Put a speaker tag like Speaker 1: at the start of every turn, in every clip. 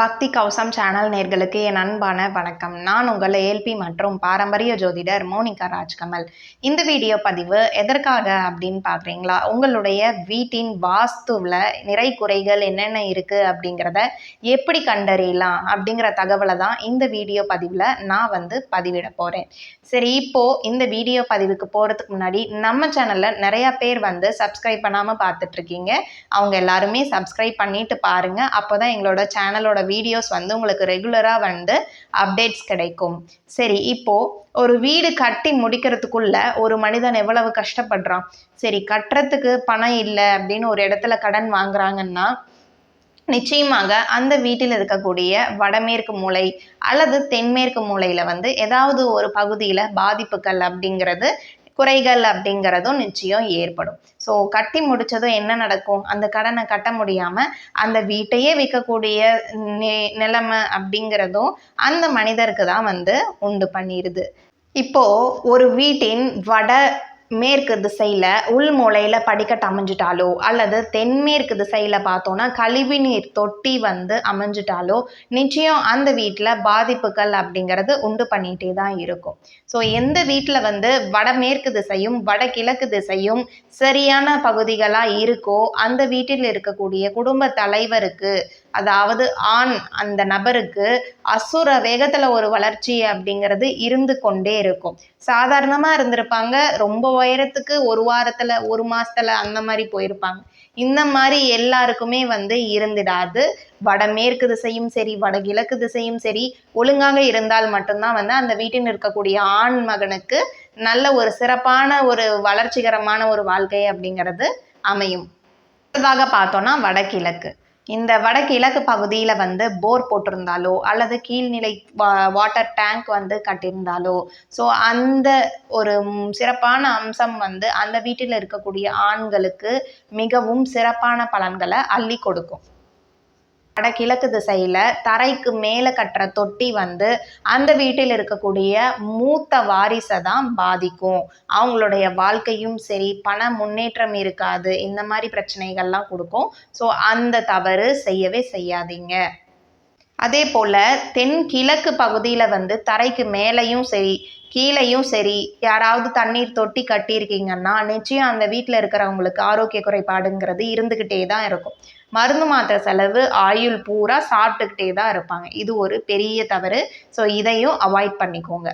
Speaker 1: பக்தி கௌசம் சேனல் நேர்களுக்கு என் அன்பான வணக்கம். நான் உங்கள் ஏல்பி மற்றும் பாரம்பரிய ஜோதிடர் மோனிகா ராஜ்கமல். இந்த வீடியோ பதிவு எதற்காக அப்படின்னு பார்க்குறீங்களா உங்களுடைய வீட்டின் வாஸ்துவில் நிறை குறைகள் என்னென்ன இருக்குது அப்படிங்கிறத எப்படி கண்டறியலாம் அப்படிங்கிற தகவலை தான் இந்த வீடியோ பதிவில் நான் வந்து பதிவிட போகிறேன் சரி இப்போது இந்த வீடியோ பதிவுக்கு போகிறதுக்கு முன்னாடி நம்ம சேனலில் நிறையா பேர் வந்து சப்ஸ்கிரைப் பண்ணாமல் பார்த்துட்ருக்கீங்க அவங்க எல்லாருமே சப்ஸ்கிரைப் பண்ணிட்டு பாருங்கள் அப்போ தான் எங்களோட சேனலோட வீடியோஸ் வந்து உங்களுக்கு ரெகுலராக வந்து அப்டேட்ஸ் கிடைக்கும். சரி இப்போது ஒரு வீடு கட்டி முடிக்கிறதுக்குள்ள ஒரு மனிதன் எவ்வளவு கஷ்டப்படுறான்? சரி கட்டுறதுக்கு பணம் இல்லை அப்படின்னு ஒரு இடத்துல கடன் வாங்குறாங்கன்னா நிச்சயமாக அந்த வீட்டில் இருக்கக்கூடிய வடமேற்கு மூலை அல்லது தென்மேற்கு மூலையில் வந்து ஏதாவது ஒரு பகுதியில் பாதிப்புகள் அப்படிங்கிறது குறைகள் அப்படிங்கிறதும் நிச்சயம் ஏற்படும். ஸோ கட்டி முடிச்சதும் என்ன நடக்கும்? அந்த கடனை கட்ட முடியாமல் அந்த வீட்டையே விற்கக்கூடிய நிலைமை அப்படிங்கிறதும் அந்த மனிதருக்கு தான் வந்து உண்டு பண்ணிடுது இப்போ ஒரு வீட்டின் வட மேற்கு திசையில் உள்மூலையில் படிக்கட்டு அமைஞ்சிட்டாலோ அல்லது தென்மேற்கு திசையில் பார்த்தோன்னா கழிவு நீர் தொட்டி வந்து அமைஞ்சிட்டாலோ நிச்சயம் அந்த வீட்டில் பாதிப்புகள் அப்படிங்கிறது உண்டு பண்ணிகிட்டே தான் இருக்கும். ஸோ எந்த வீட்டில் வந்து வடமேற்கு திசையும் வடகிழக்கு திசையும் சரியான பகுதிகளாக இருக்கோ அந்த வீட்டில் இருக்கக்கூடிய குடும்ப தலைவருக்கு அதாவது ஆண் அந்த நபருக்கு அசுர வேகத்தில் ஒரு வளர்ச்சி அப்படிங்கிறது இருந்து கொண்டே இருக்கும். சாதாரணமாக இருந்திருப்பாங்க ரொம்ப உயரத்துக்கு ஒரு வாரத்தில் ஒரு மாதத்தில் அந்த மாதிரி போயிருப்பாங்க. இந்த மாதிரி எல்லாருக்குமே வந்து இருந்துடாது. வடமேற்கு திசையும் சரி வடகிழக்கு திசையும் சரி ஒழுங்காக இருந்தால் மட்டும்தான் வந்து அந்த வீட்டில் இருக்கக்கூடிய ஆண் மகனுக்கு நல்ல ஒரு சிறப்பான ஒரு வளர்ச்சிகரமான ஒரு வாழ்க்கை அப்படிங்கிறது அமையும். பார்த்தோன்னா வடகிழக்கு. இந்த வடகிழக்கு பகுதியில் வந்து போர் போட்டிருந்தாலோ அல்லது கீழ்நிலை வா வாட்டர் டேங்க் வந்து கட்டியிருந்தாலோ ஸோ அந்த ஒரு சிறப்பான அம்சம் வந்து அந்த வீட்டில் இருக்கக்கூடிய ஆண்களுக்கு மிகவும் சிறப்பான பலன்களை அள்ளி கொடுக்கும். வடகிழக்கு திசையில் தரைக்கு மேலே கட்டுற தொட்டி வந்து அந்த வீட்டில் இருக்கக்கூடிய மூத்த வாரிசை தான் பாதிக்கும். அவங்களுடைய வாழ்க்கையும் சரி பண முன்னேற்றம் இருக்காது இந்த மாதிரி பிரச்சனைகள்லாம் கொடுக்கும். ஸோ அந்த தவறு செய்யவே செய்யாதீங்க. அதே போல் தென் கிழக்கு பகுதியில் வந்து தரைக்கு மேலேயும் சரி கீழேயும் சரி யாராவது தண்ணீர் தொட்டி கட்டியிருக்கீங்கன்னா நிச்சயம் அந்த வீட்டில் இருக்கிறவங்களுக்கு ஆரோக்கிய குறைபாடுங்கிறது இருந்துக்கிட்டே தான் இருக்கும். மருந்து மாத்திரை செலவு ஆயுள் பூரா சாப்பிட்டுக்கிட்டே தான் இருப்பாங்க. இது ஒரு பெரிய தவறு. ஸோ இதையும் அவாய்ட் பண்ணிக்கோங்க.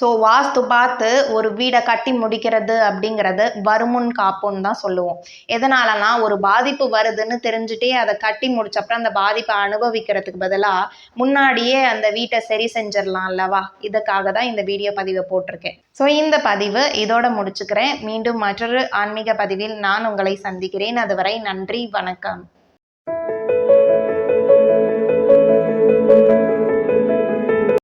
Speaker 1: ஸோ வாஸ்து பார்த்து ஒரு வீடை கட்டி முடிக்கிறது அப்படிங்கிறது வருமுன் காப்புன்னு தான் சொல்லுவோம். எதனாலனா ஒரு பாதிப்பு வருதுன்னு தெரிஞ்சுட்டே அதை கட்டி முடிச்சப்பறம் அந்த பாதிப்பை அனுபவிக்கிறதுக்கு பதிலாக முன்னாடியே அந்த வீட்டை சரி செஞ்சிடலாம் அல்லவா? இதுக்காக தான் இந்த வீடியோ பதிவை போட்டிருக்கேன். ஸோ இந்த பதிவு இதோட முடிச்சுக்கிறேன். மீண்டும் மற்றொரு ஆன்மீக பதிவில் நான் உங்களை சந்திக்கிறேன். அதுவரை நன்றி வணக்கம்.